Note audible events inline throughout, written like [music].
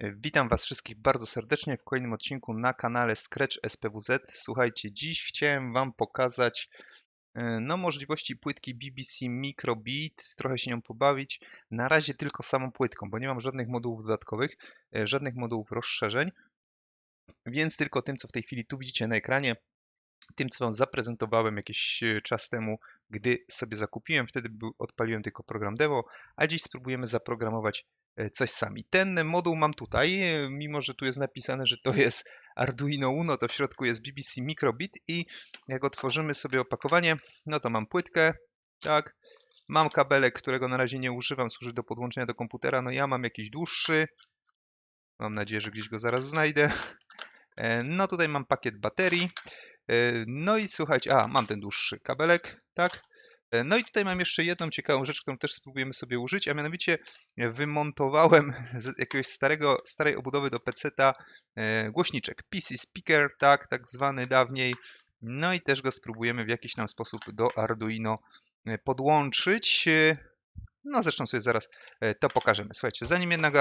Witam Was wszystkich bardzo serdecznie w kolejnym odcinku na kanale Scratch SPWZ. Słuchajcie, dziś chciałem Wam pokazać e, no, możliwości płytki BBC Microbeat, trochę się nią pobawić. Na razie tylko samą płytką, bo nie mam żadnych modułów dodatkowych, e, żadnych modułów rozszerzeń, więc tylko tym, co w tej chwili tu widzicie na ekranie, tym, co Wam zaprezentowałem jakiś e, czas temu, gdy sobie zakupiłem. Wtedy odpaliłem tylko program Devo, a dziś spróbujemy zaprogramować coś sami. Ten moduł mam tutaj, e, mimo że tu jest napisane, że to jest Arduino Uno, to w środku jest BBC Microbit i jak otworzymy sobie opakowanie, no to mam płytkę, tak, mam kabelek, którego na razie nie używam, służy do podłączenia do komputera, no ja mam jakiś dłuższy, mam nadzieję, że gdzieś go zaraz znajdę. No tutaj mam pakiet baterii, E, no i słuchajcie, a mam ten dłuższy kabelek, tak? E, no i tutaj mam jeszcze jedną ciekawą rzecz, którą też spróbujemy sobie użyć, a mianowicie wymontowałem [laughs] z jakiegoś starego, starej obudowy do PC-ta e, głośniczek PC Speaker, tak, tak zwany dawniej. No i też go spróbujemy w jakiś tam sposób do Arduino podłączyć. No zresztą sobie zaraz to pokażemy. Słuchajcie, zanim jednak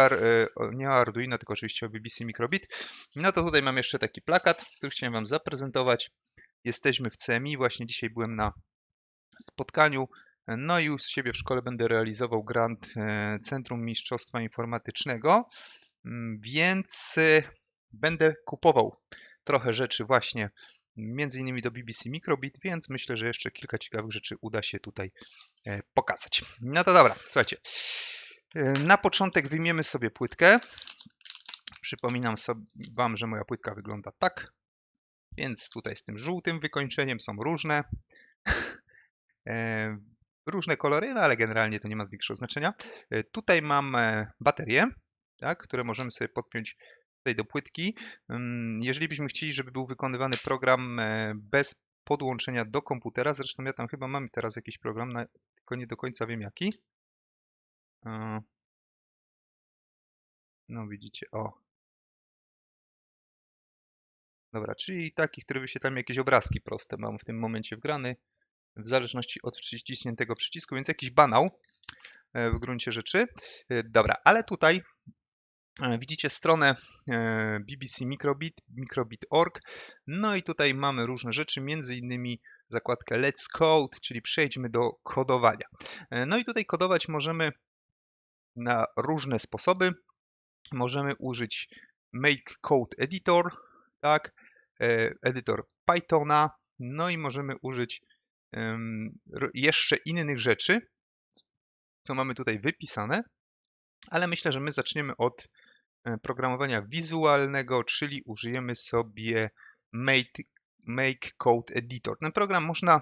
nie o Arduino, tylko oczywiście o BBC Microbit, no to tutaj mam jeszcze taki plakat, który chciałem Wam zaprezentować. Jesteśmy w CMI, właśnie dzisiaj byłem na spotkaniu, no i u siebie w szkole będę realizował grant e, Centrum Mistrzostwa Informatycznego, mm, więc e, będę kupował trochę rzeczy właśnie między innymi do BBC Microbit, więc myślę, że jeszcze kilka ciekawych rzeczy uda się tutaj e, pokazać. No to dobra, słuchajcie. Na początek wyjmiemy sobie płytkę. Przypominam sobie Wam, że moja płytka wygląda tak. Więc tutaj z tym żółtym wykończeniem są różne. [laughs] E, różne kolory, no ale generalnie to nie ma większego znaczenia. E, tutaj mam e, baterie, tak, które możemy sobie podpiąć tutaj do płytki. Mm, jeżeli byśmy chcieli, żeby był wykonywany program bez podłączenia do komputera, zresztą ja tam chyba mam teraz jakiś program, tylko nie do końca wiem jaki. No widzicie, o, Dobra, czyli taki, który wyświetla jakieś obrazki proste mam w tym momencie wgrany, w zależności od przycisniętego przycisku, więc jakiś banał e, w gruncie rzeczy. E, dobra, ale tutaj e, widzicie stronę BBC Microbit, microbit.org, no i tutaj mamy różne rzeczy, między innymi zakładkę Let's Code, czyli przejdźmy do kodowania. No i tutaj kodować możemy na różne sposoby. Możemy użyć Make Code Editor, tak, edytor Pythona, no i możemy użyć jeszcze innych rzeczy, co mamy tutaj wypisane, ale myślę, że my zaczniemy od e, programowania wizualnego, czyli użyjemy sobie Make, Make Code Editor. Ten program można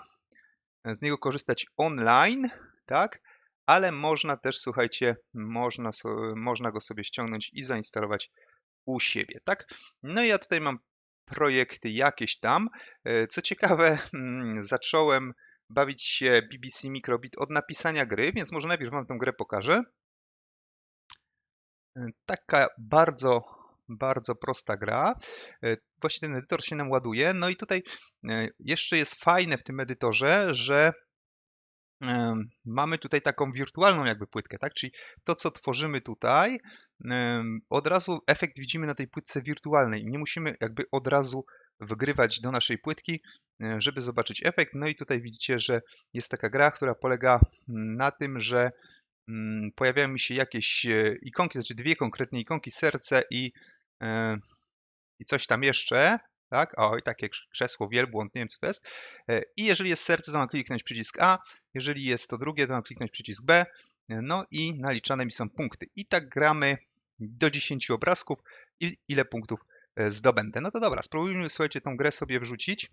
z niego korzystać online, tak? Ale można też, słuchajcie, można, można go sobie ściągnąć i zainstalować u siebie, tak? No i ja tutaj mam projekty jakieś tam. E, co ciekawe, [laughs] mm, zacząłem bawić się BBC Microbit od napisania gry, więc może najpierw Wam tę grę pokażę. E, taka bardzo, bardzo prosta gra. E, właśnie ten edytor się nam ładuje. No i tutaj jeszcze jest fajne w tym edytorze, że mamy tutaj taką wirtualną jakby płytkę, tak? Czyli to, co tworzymy tutaj, od razu efekt widzimy na tej płytce wirtualnej. Nie musimy jakby od razu wgrywać do naszej płytki, e, żeby zobaczyć efekt. No i tutaj widzicie, że jest taka gra, która polega na tym, że mm, pojawiają mi się jakieś e, ikonki, znaczy dwie konkretnie ikonki, serce i, e, i coś tam jeszcze, tak? Oj, takie krzesło, wielbłąd, nie wiem co to jest. E, I jeżeli jest serce, to mam kliknąć przycisk A, jeżeli jest to drugie, to mam kliknąć przycisk B, e, no i naliczane mi są punkty. I tak gramy do 10 obrazków i ile punktów e, zdobędę. No to dobra, spróbujmy, słuchajcie, tą grę sobie wrzucić.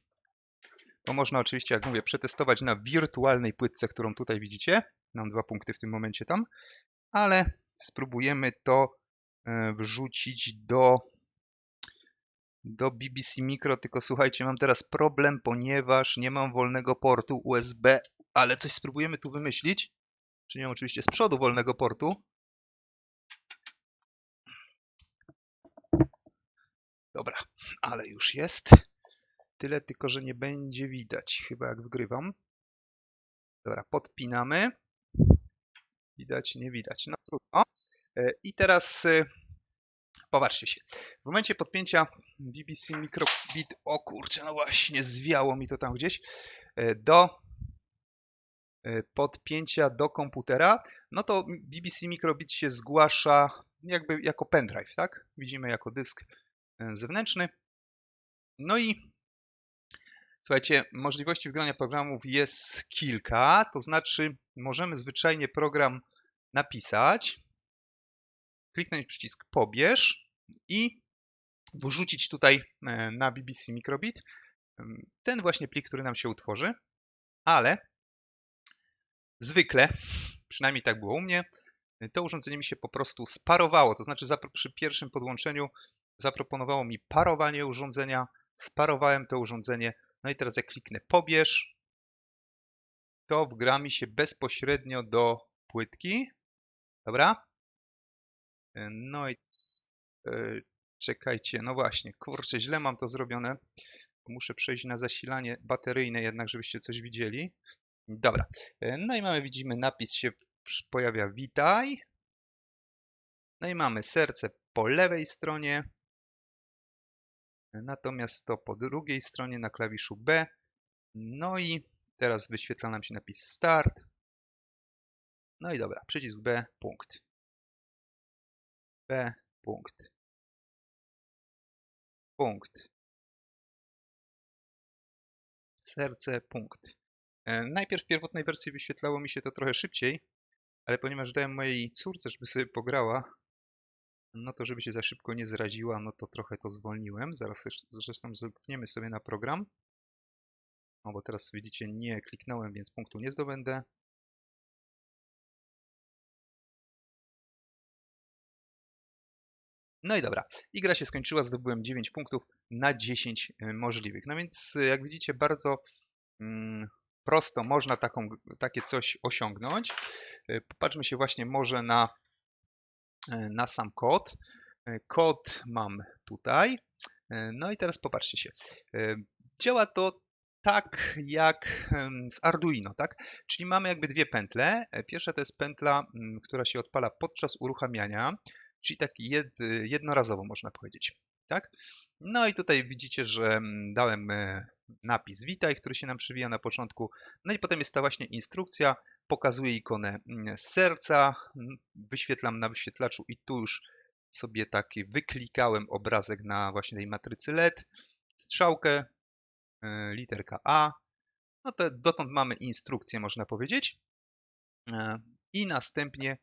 To można oczywiście, jak mówię, przetestować na wirtualnej płytce, którą tutaj widzicie. Mam dwa punkty w tym momencie tam, ale spróbujemy to wrzucić do do BBC Micro, tylko słuchajcie, mam teraz problem, ponieważ nie mam wolnego portu USB, ale coś spróbujemy tu wymyślić. Czy nie oczywiście z przodu wolnego portu. Dobra, ale już jest. Tyle tylko, że nie będzie widać, chyba jak wgrywam. Dobra, podpinamy. Widać, nie widać. No trudno. E, I teraz e, Popatrzcie się. W momencie podpięcia BBC Microbit, o kurczę, no właśnie, zwiało mi to tam gdzieś, e, do e, podpięcia do komputera, no to BBC Microbit się zgłasza jakby jako pendrive, tak? Widzimy jako dysk e, zewnętrzny. No i słuchajcie, możliwości wgrania programów jest kilka, to znaczy możemy zwyczajnie program napisać, kliknąć przycisk pobierz i wrzucić tutaj e, na BBC Microbit ten właśnie plik, który nam się utworzy, ale zwykle, przynajmniej tak było u mnie, to urządzenie mi się po prostu sparowało, to znaczy przy pierwszym podłączeniu zaproponowało mi parowanie urządzenia, sparowałem to urządzenie, no i teraz jak kliknę pobierz, to wgra mi się bezpośrednio do płytki, dobra? No i e, czekajcie, no właśnie, kurczę, źle mam to zrobione. Muszę przejść na zasilanie bateryjne jednak, żebyście coś widzieli. Dobra, e, no i mamy, widzimy, napis się pojawia witaj. No i mamy serce po lewej stronie, natomiast to po drugiej stronie na klawiszu B. No i teraz wyświetla nam się napis start. No i dobra, przycisk B, punkt. B, punkt. Punkt. Serce, punkt. E, najpierw w pierwotnej wersji wyświetlało mi się to trochę szybciej, ale ponieważ dałem mojej córce, żeby sobie pograła, no to żeby się za szybko nie zraziła, no to trochę to zwolniłem. Zaraz zresztą zerkniemy sobie na program. No bo teraz widzicie, nie kliknąłem, więc punktu nie zdobędę. No i dobra, i gra się skończyła, zdobyłem 9 punktów na 10 e, możliwych. No więc e, jak widzicie bardzo mm, prosto można taką, takie coś osiągnąć. E, popatrzmy się właśnie może na, na sam kod. Kod mam tutaj. No i teraz popatrzcie się. Działa to tak jak z Arduino, tak? Czyli mamy jakby dwie pętle. Pierwsza to jest pętla, która się odpala podczas uruchamiania czyli tak jed, jednorazowo można powiedzieć. Tak? No i tutaj widzicie, że mm, dałem e, napis witaj, który się nam przywija na początku. No i potem jest ta właśnie instrukcja, pokazuje ikonę mm, serca, mm, wyświetlam na wyświetlaczu i tu już sobie taki wyklikałem obrazek na właśnie tej matrycy LED, strzałkę, e, literka A. No to dotąd mamy instrukcję, można powiedzieć. E, I następnie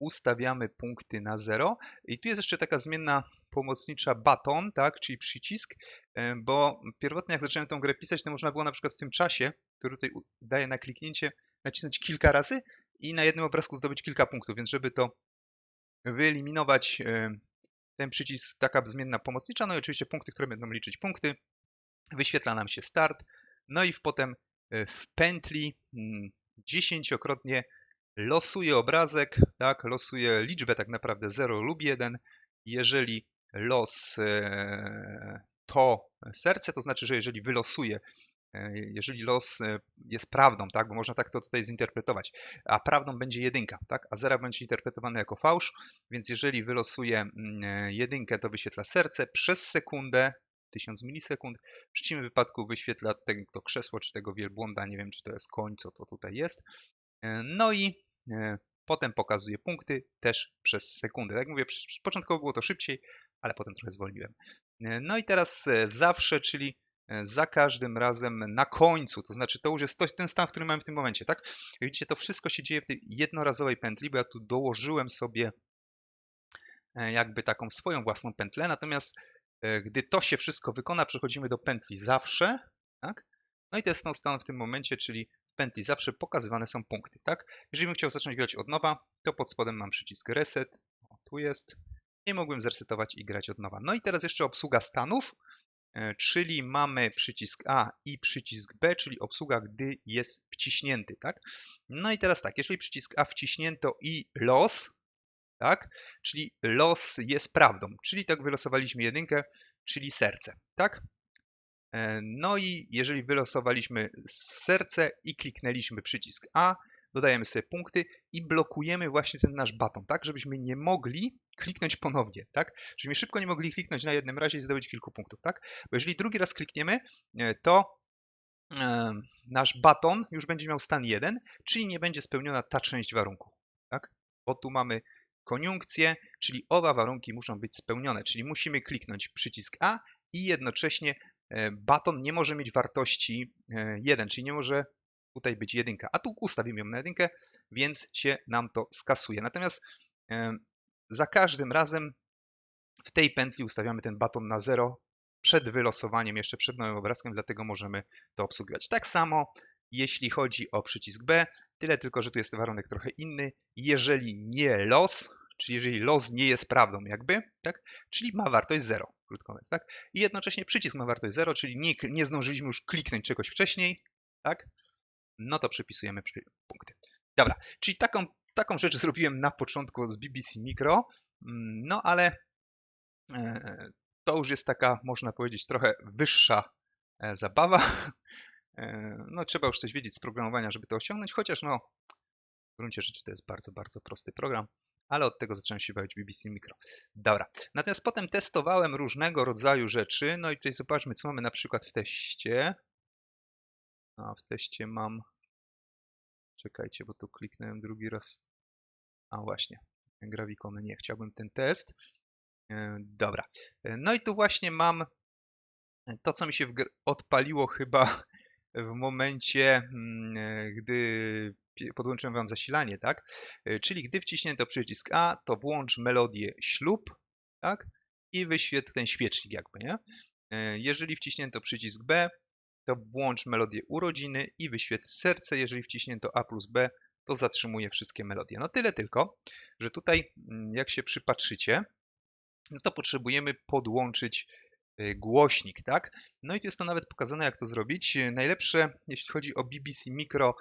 ustawiamy punkty na 0. I tu jest jeszcze taka zmienna pomocnicza baton, tak, czyli przycisk, e, bo pierwotnie jak zacząłem tę grę pisać, to można było na przykład w tym czasie, który tutaj daje na kliknięcie, nacisnąć kilka razy i na jednym obrazku zdobyć kilka punktów, więc żeby to wyeliminować e, ten przycisk, taka zmienna pomocnicza, no i oczywiście punkty, które będą liczyć punkty, wyświetla nam się start, no i potem e, w pętli mm, dziesięciokrotnie losuje obrazek, tak, losuje liczbę tak naprawdę 0 lub 1. Jeżeli los e, to serce, to znaczy, że jeżeli wylosuje, e, jeżeli los e, jest prawdą, tak, bo można tak to tutaj zinterpretować, a prawdą będzie jedynka, tak, a zera będzie interpretowane jako fałsz, więc jeżeli wylosuje mm, jedynkę, to wyświetla serce przez sekundę, 1000 milisekund. W przeciwnym wypadku wyświetla to krzesło, czy tego wielbłąda, nie wiem, czy to jest koń, co to tutaj jest. No i potem pokazuje punkty też przez sekundę. Tak jak mówię, początkowo było to szybciej, ale potem trochę zwolniłem. E, no i teraz e, zawsze, czyli za każdym razem na końcu, to znaczy to już jest ten stan, który mamy w tym momencie, tak? Widzicie, to wszystko się dzieje w tej jednorazowej pętli, bo ja tu dołożyłem sobie jakby taką swoją własną pętlę, natomiast gdy to się wszystko wykona, przechodzimy do pętli zawsze, tak? No i to jest ten stan w tym momencie, czyli pętli zawsze pokazywane są punkty, tak? Jeżeli bym chciał zacząć grać od nowa, to pod spodem mam przycisk reset, o, tu jest, i mogłem zresetować i grać od nowa. No i teraz jeszcze obsługa stanów, e, czyli mamy przycisk A i przycisk B, czyli obsługa, gdy jest wciśnięty, tak? No i teraz tak, jeżeli przycisk A wciśnięto i los, tak? Czyli los jest prawdą, czyli tak wylosowaliśmy jedynkę, czyli serce, tak? E, no i jeżeli wylosowaliśmy serce i kliknęliśmy przycisk A, dodajemy sobie punkty i blokujemy właśnie ten nasz baton, tak, żebyśmy nie mogli kliknąć ponownie, tak, żebyśmy szybko nie mogli kliknąć na jednym razie i zdobyć kilku punktów, tak, bo jeżeli drugi raz klikniemy, e, to e, nasz baton już będzie miał stan 1, czyli nie będzie spełniona ta część warunku, tak, bo tu mamy koniunkcję, czyli oba warunki muszą być spełnione, czyli musimy kliknąć przycisk A i jednocześnie baton nie może mieć wartości 1, czyli nie może tutaj być jedynka, a tu ustawimy ją na jedynkę, więc się nam to skasuje. Natomiast za każdym razem w tej pętli ustawiamy ten baton na 0 przed wylosowaniem, jeszcze przed nowym obrazkiem, dlatego możemy to obsługiwać. Tak samo jeśli chodzi o przycisk B, tyle tylko, że tu jest warunek trochę inny. Jeżeli nie los, czyli jeżeli los nie jest prawdą jakby, tak, czyli ma wartość 0, krótko mówiąc, tak, i jednocześnie przycisk ma wartość 0, czyli nie, nie zdążyliśmy już kliknąć czegoś wcześniej, tak, no to przypisujemy punkty. Dobra, czyli taką, taką rzecz zrobiłem na początku z BBC Micro, mm, no ale e, to już jest taka, można powiedzieć, trochę wyższa e, zabawa. E, no trzeba już coś wiedzieć z programowania, żeby to osiągnąć, chociaż no w gruncie rzeczy to jest bardzo, bardzo prosty program, ale od tego zacząłem się bawić BBC Micro. Dobra, natomiast potem testowałem różnego rodzaju rzeczy, no i tutaj zobaczmy, co mamy na przykład w teście. A w teście mam. Czekajcie, bo tu kliknąłem drugi raz. A właśnie, Gravikon nie chciałbym ten test. E, dobra. E, no i tu właśnie mam to, co mi się odpaliło chyba [laughs] w momencie, mm, e, gdy podłączyłem Wam zasilanie, tak? Czyli gdy wciśnięto przycisk A, to włącz melodię ślub, tak? I wyświetl ten świecznik jakby, nie? Jeżeli wciśnięto przycisk B, to włącz melodię urodziny i wyświetl serce. Jeżeli wciśnięto A plus B, to zatrzymuje wszystkie melodie. No tyle tylko, że tutaj mm, jak się przypatrzycie, no to potrzebujemy podłączyć y, głośnik, tak? No i tu jest to nawet pokazane, jak to zrobić. Najlepsze, jeśli chodzi o BBC Micro,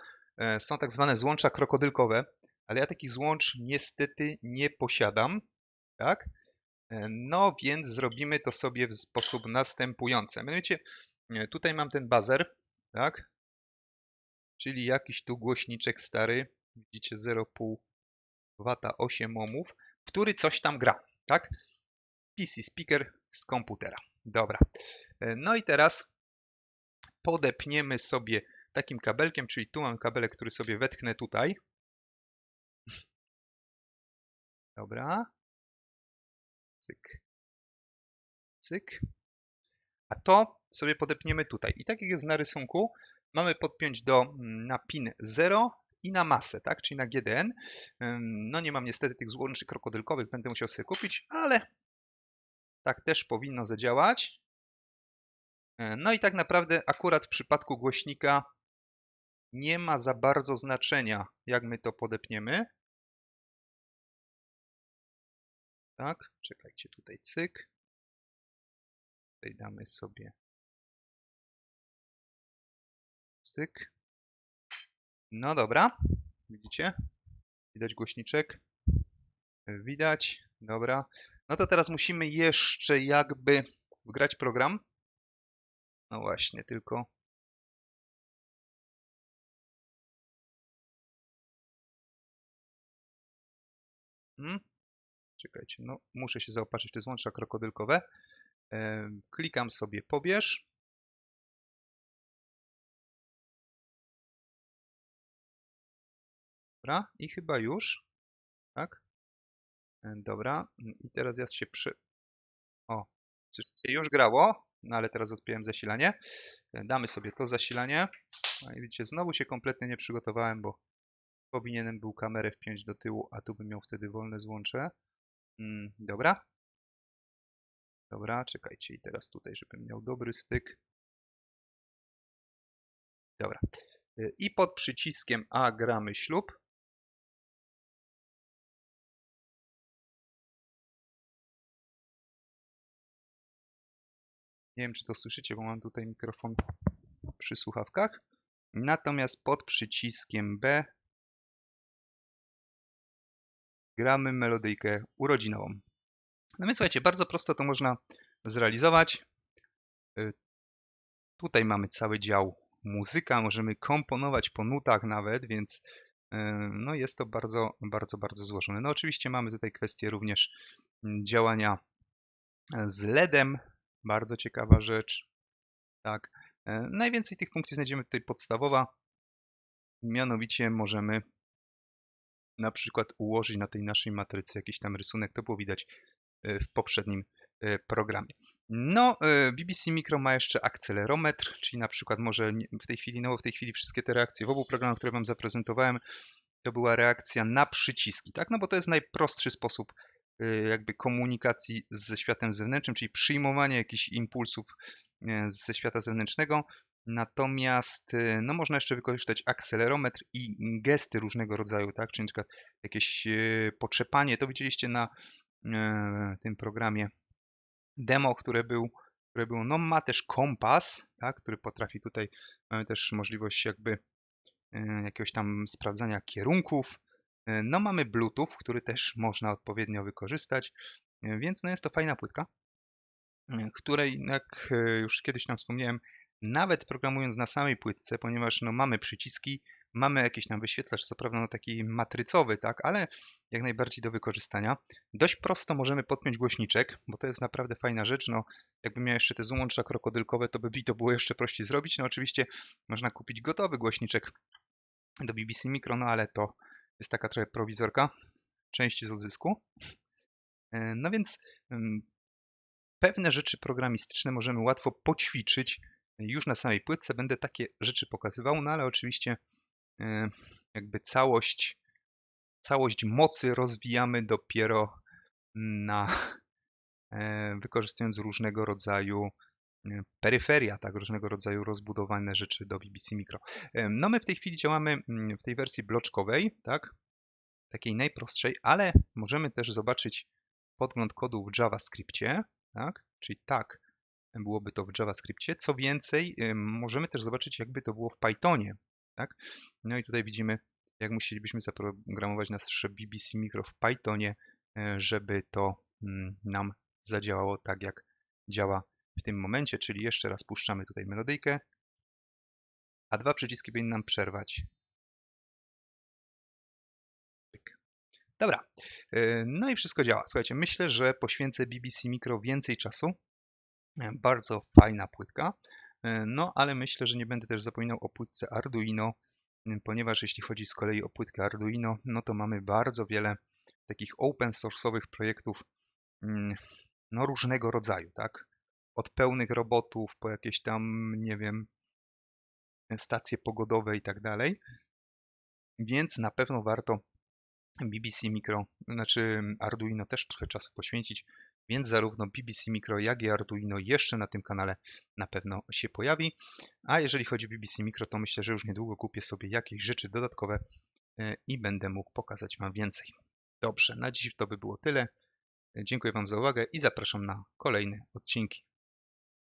są tak zwane złącza krokodylkowe, ale ja takich złącz niestety nie posiadam, tak? E, no więc zrobimy to sobie w sposób następujący. Mianowicie E, tutaj mam ten bazer, tak? Czyli jakiś tu głośniczek stary, widzicie 0,5 W 8 ohmów, który coś tam gra, tak? PC speaker z komputera. Dobra. E, no i teraz podepniemy sobie takim kabelkiem, czyli tu mam kabelek, który sobie wetknę tutaj. Dobra. Cyk. Cyk. A to sobie podepniemy tutaj. I tak jak jest na rysunku, mamy podpiąć do, mm, na pin 0 i na masę, tak? czyli na GDN. No nie mam niestety tych złączy krokodylkowych, będę musiał sobie kupić, ale tak też powinno zadziałać. E, no i tak naprawdę akurat w przypadku głośnika nie ma za bardzo znaczenia, jak my to podepniemy. Tak, czekajcie tutaj, cyk. Tutaj damy sobie cyk. No dobra, widzicie? Widać głośniczek? Widać, dobra. No to teraz musimy jeszcze jakby wgrać program. No właśnie, tylko... Hmm? Czekajcie, no muszę się zaopatrzyć w te złącza krokodylkowe. Klikam sobie pobierz. Dobra, i chyba już. Tak? Dobra, i teraz ja się przy... O, już grało, no ale teraz odpiąłem zasilanie. Damy sobie to zasilanie. No i widzicie, znowu się kompletnie nie przygotowałem, bo powinienem był kamerę wpiąć do tyłu, a tu bym miał wtedy wolne złącze. Mm, dobra, Dobra, czekajcie i teraz tutaj, żebym miał dobry styk. Dobra. Y, I pod przyciskiem A gramy ślub. Nie wiem, czy to słyszycie, bo mam tutaj mikrofon przy słuchawkach. Natomiast pod przyciskiem B gramy melodyjkę urodzinową. No więc słuchajcie, bardzo prosto to można zrealizować. Y, tutaj mamy cały dział muzyka, możemy komponować po nutach nawet, więc no jest to bardzo, bardzo, bardzo złożone. No oczywiście mamy tutaj kwestię również mm, działania z LEDem, bardzo ciekawa rzecz. Tak. Najwięcej tych funkcji znajdziemy tutaj podstawowa, mianowicie możemy na przykład ułożyć na tej naszej matrycy jakiś tam rysunek, to było widać w poprzednim programie. No, BBC Micro ma jeszcze akcelerometr, czyli na przykład może w tej chwili, no w tej chwili wszystkie te reakcje w obu programach, które Wam zaprezentowałem, to była reakcja na przyciski, tak? No bo to jest najprostszy sposób jakby komunikacji ze światem zewnętrznym, czyli przyjmowanie jakichś impulsów ze świata zewnętrznego. Natomiast no, można jeszcze wykorzystać akcelerometr i gesty różnego rodzaju, tak? Czyli na przykład jakieś potrzepanie. To widzieliście na tym programie demo, które był, które było, no ma też kompas, tak, który potrafi tutaj, mamy też możliwość jakby jakiegoś tam sprawdzania kierunków, no mamy Bluetooth, który też można odpowiednio wykorzystać, więc no jest to fajna płytka, której jak już kiedyś tam wspomniałem, nawet programując na samej płytce, ponieważ no mamy przyciski, Mamy jakiś tam wyświetlacz, co prawda no taki matrycowy, tak, ale jak najbardziej do wykorzystania. Dość prosto możemy podpiąć głośniczek, bo to jest naprawdę fajna rzecz. No, jakbym miał jeszcze te złącza krokodylkowe, to by to było jeszcze prościej zrobić. No oczywiście można kupić gotowy głośniczek do BBC Micro, no ale to jest taka trochę prowizorka, części z odzysku. E, no więc pewne rzeczy programistyczne możemy łatwo poćwiczyć już na samej płytce. Będę takie rzeczy pokazywał, no ale oczywiście E, jakby całość, całość mocy rozwijamy dopiero na e, wykorzystując różnego rodzaju e, peryferia, tak, różnego rodzaju rozbudowane rzeczy do BBC Micro. No my w tej chwili działamy mm, w tej wersji bloczkowej, tak, takiej najprostszej, ale możemy też zobaczyć podgląd kodu w JavaScriptie, tak, czyli tak byłoby to w JavaScriptie. Co więcej, możemy też zobaczyć, jakby to było w Pythonie, tak? No i tutaj widzimy, jak musielibyśmy zaprogramować nasze BBC Micro w Pythonie, e, żeby to mm, nam zadziałało tak, jak działa w tym momencie, czyli jeszcze raz puszczamy tutaj melodyjkę, a dwa przyciski powinny nam przerwać. Dobra, e, no i wszystko działa. Słuchajcie, myślę, że poświęcę BBC Micro więcej czasu. Bardzo fajna płytka. E, no, ale myślę, że nie będę też zapominał o płytce Arduino, ponieważ jeśli chodzi z kolei o płytkę Arduino, no to mamy bardzo wiele takich open source'owych projektów no, różnego rodzaju, tak? Od pełnych robotów po jakieś tam, nie wiem, stacje pogodowe i tak dalej. Więc na pewno warto BBC Micro, znaczy Arduino też trochę czasu poświęcić, więc zarówno BBC Micro, jak i Arduino jeszcze na tym kanale na pewno się pojawi. A jeżeli chodzi o BBC Micro, to myślę, że już niedługo kupię sobie jakieś rzeczy dodatkowe e, i będę mógł pokazać Wam więcej. Dobrze, na dziś to by było tyle. Dziękuję Wam za uwagę i zapraszam na kolejne odcinki.